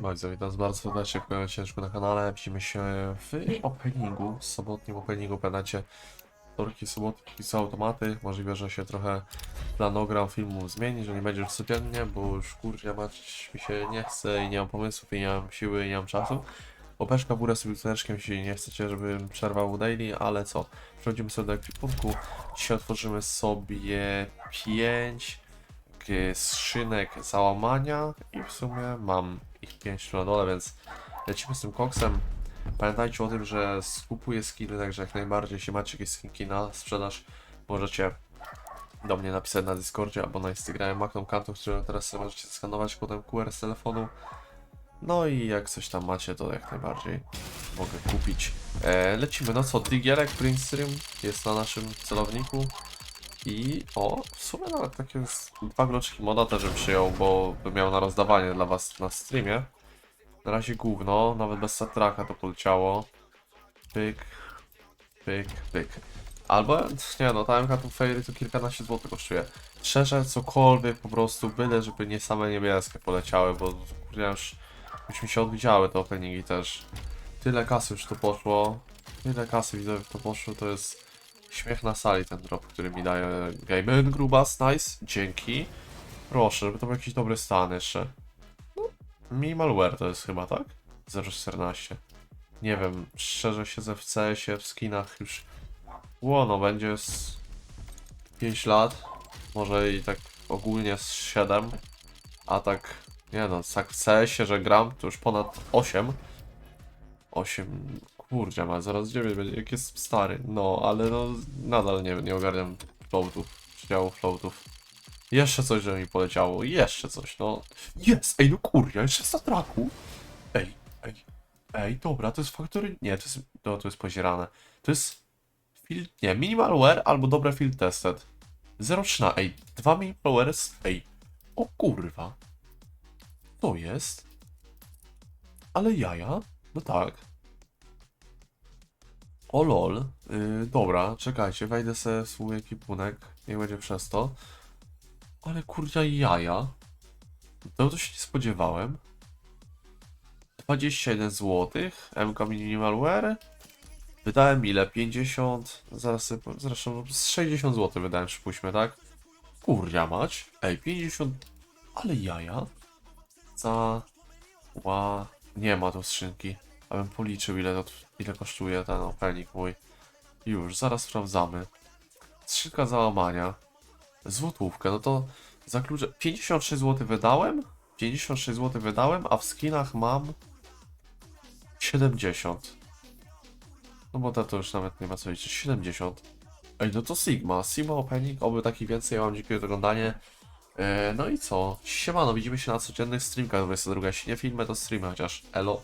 Bardzo witam was bardzo serdecznie w na kanale. Widzimy się w openingu, sobotnim openingu. Pamiętacie, wtorki, sobotki są automaty. Możliwe, że się trochę planogram filmu zmieni, że nie będzie już codziennie, bo już kurczę mać mi się nie chce i nie mam pomysłów i nie mam siły i nie mam czasu. Opeszka górę z biblioteczkiem, jeśli nie chcecie, żebym przerwał daily, ale co? Przechodzimy sobie do ekwipunku. Dzisiaj otworzymy sobie 5 skrzynek załamania i w sumie mam ich 5 na dole, więc lecimy z tym koksem. Pamiętajcie o tym, że skupuję skiny, także jak najbardziej, jeśli macie jakieś skinki na sprzedaż, możecie do mnie napisać na Discordzie albo na Instagramie Magnum Kartą, którą teraz sobie możecie skanować kodem QR z telefonu. No i jak coś tam macie, to jak najbardziej mogę kupić. E, lecimy, no co, Digierek Prince Stream jest na naszym celowniku. I o, w sumie nawet takie dwa gloczki moda też bym przyjął, bo bym miał na rozdawanie dla was na streamie. Na razie gówno, nawet bez satraka to poleciało. Pyk, pyk, pyk. Albo, nie no, ta MK tu Fairy to kilkanaście złotych kosztuje. Szczerze, cokolwiek po prostu, byle żeby nie same niebieskie poleciały, bo kurde, już, już mi się odwidziały te openingi też. Tyle kasy już tu poszło, tyle kasy widzę, to poszło, to jest śmiech na sali ten drop, który mi daje Gaben Grubas, nice, dzięki. Proszę, żeby to był jakiś dobry stan jeszcze. No, Minimalware to jest chyba, tak? 014. Nie wiem, szczerze siedzę w CS-ie, w skinach już... Łono, będzie z 5 lat, może i tak ogólnie z 7, a tak, nie no, tak w CS-ie, że gram, to już ponad 8. 8, kurczę, ma zaraz 9 będzie, jak jest stary, no, ale no, nadal nie, nie ogarniam floatów, przydziałów floatów. Jeszcze coś, że mi poleciało, jeszcze coś, no. Jest, ej, no kurwa, jeszcze z traku. Ej, ej, ej, dobra, to jest faktory, nie, to jest, to, to jest pozierane. To jest field, nie, minimalware albo dobre field tested. 0,3, ej, dwa minimalware, ej, o kurwa. To jest. Ale jaja? No tak. O lol. Yy, dobra, czekajcie, wejdę sobie w swój ekipunek. Niech będzie przez to. Ale kurczę jaja. To to się nie spodziewałem. 21 zł. MK Minimalware. Wydałem ile? 50. Zaraz sobie, zresztą z 60 zł wydałem, przypuśćmy, tak? Kurja mać. Ej, 50. Ale jaja. Za. Ła. Nie ma tu skrzynki. Abym policzył ile, to, ile kosztuje ten opening mój. Już, zaraz sprawdzamy. Skrzynka załamania. Złotówkę, no to za klucze... 56 zł wydałem? 56 zł wydałem, a w skinach mam 70. No bo to, to już nawet nie ma co liczyć. 70. Ej, no to Sigma. Sigma Opening, oby taki więcej. Ja wam dziękuję za oglądanie. E, no i co? Siemano, widzimy się na codziennych streamkach 22. Jeśli nie filmy, to streamy chociaż. Elo.